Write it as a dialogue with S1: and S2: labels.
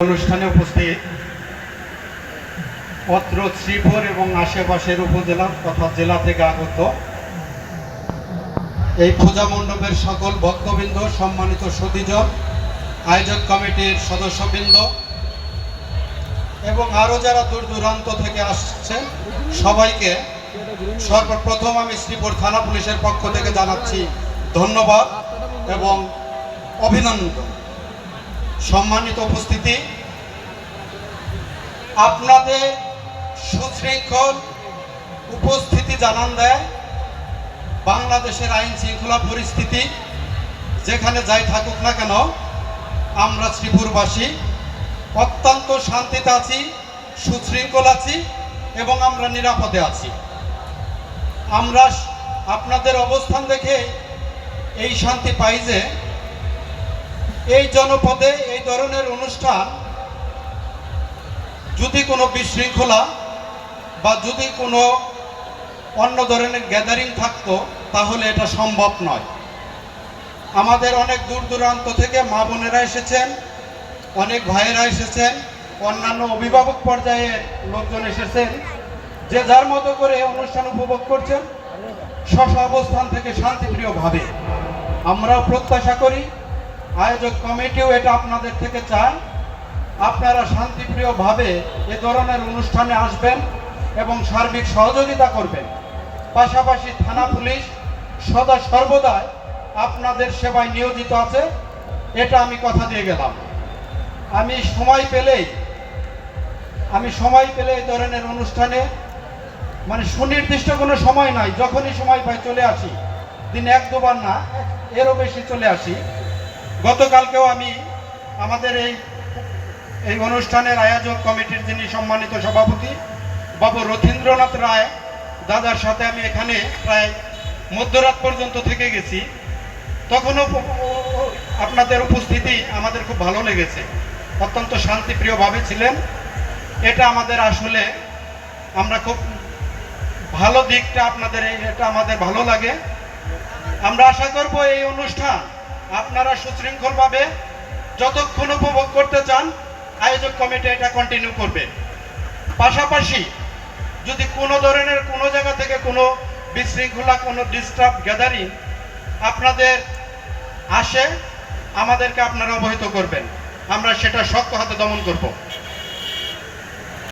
S1: অনুষ্ঠানে উপস্থিত পত্র শ্রীপুর এবং আশেপাশের উপজেলা তথা জেলা থেকে আগত এই পূজা মণ্ডপের সকল ভক্তবৃন্দ, সম্মানিত সতীজন, আয়োজক কমিটির সদস্যবৃন্দ এবং আরও যারা দূর দূরান্ত থেকে আসছেন, সবাইকে সর্বপ্রথম আমি শ্রীপুর থানা পুলিশের পক্ষ থেকে জানাচ্ছি ধন্যবাদ এবং অভিনন্দন। সম্মানিত উপস্থিতি, আপনাদের সুশৃঙ্খল উপস্থিতি জানান দেয় বাংলাদেশের আইন শৃঙ্খলা পরিস্থিতি, যেখানে যাই থাকুক না কেন, আমরা শ্রীপুরবাসী অত্যন্ত শান্তিতে আছি, সুশৃঙ্খল আছি এবং আমরা নিরাপদে আছি। আমরা আপনাদের অবস্থান দেখে এই শান্তি পাই যে এই জনপদে এই ধরনের অনুষ্ঠান যদি কোনো বিশৃঙ্খলা বা যদি কোনো অন্য ধরনের গ্যাদারিং থাকতো, তাহলে এটা সম্ভব নয়। আমাদের অনেক দূর দূরান্ত থেকে মা বোনেরা এসেছেন, অনেক ভাইয়েরা এসেছেন, অন্যান্য অভিভাবক পর্যায়ে লোকজন এসেছেন, যে যার মতো করে অনুষ্ঠান উপভোগ করছেন স্ব অবস্থান থেকে শান্তিপ্রিয়ভাবে। আমরাও প্রত্যাশা করি আয়োজক কমিটিও এটা আপনাদের থেকে চায়। আপনারা শান্তিপ্রিয়ভাবে এ ধরনের অনুষ্ঠানে আসবেন এবং সার্বিক সহযোগিতা করবেন। পাশাপাশি থানা পুলিশ সদা সর্বদাই আপনাদের সেবায় নিয়োজিত আছে, এটা আমি কথা দিয়ে গেলাম। আমি সময় পেলেই, আমি সময় পেলে এই ধরনের অনুষ্ঠানে মানে সুনির্দিষ্ট কোনো সময় নাই, যখনই সময় পাই চলে আসি। দিন এক দুবার না, এরও বেশি চলে আসি। গতকালকেও আমি আমাদের এই এই অনুষ্ঠানের আয়োজক কমিটির যিনি সম্মানিত সভাপতি বাবু রথীন্দ্রনাথ রায় দাদার সাথে আমি এখানে প্রায় মধ্যরাত পর্যন্ত থেকে গেছি। তখনও আপনাদের উপস্থিতি আমাদের খুব ভালো লেগেছে। অত্যন্ত শান্তিপ্রিয়ভাবে ছিলেন। এটা আমাদের আসলে আমরা খুব ভালো দিকটা আপনাদের এটা আমাদের ভালো লাগে। আমরা আশা করব এই অনুষ্ঠান আপনারা সুশৃঙ্খলভাবে যতক্ষণ উপভোগ করতে চান, আয়োজক কমিটি এটা কন্টিনিউ করবে। পাশাপাশি যদি কোনো ধরনের কোনো জায়গা থেকে কোনো বিশৃঙ্খলা, কোনো ডিস্টার্ব গ্যাদারিং আপনাদের আসে, আমাদেরকে আপনারা অবহিত করবেন। আমরা সেটা শক্ত হাতে দমন করব।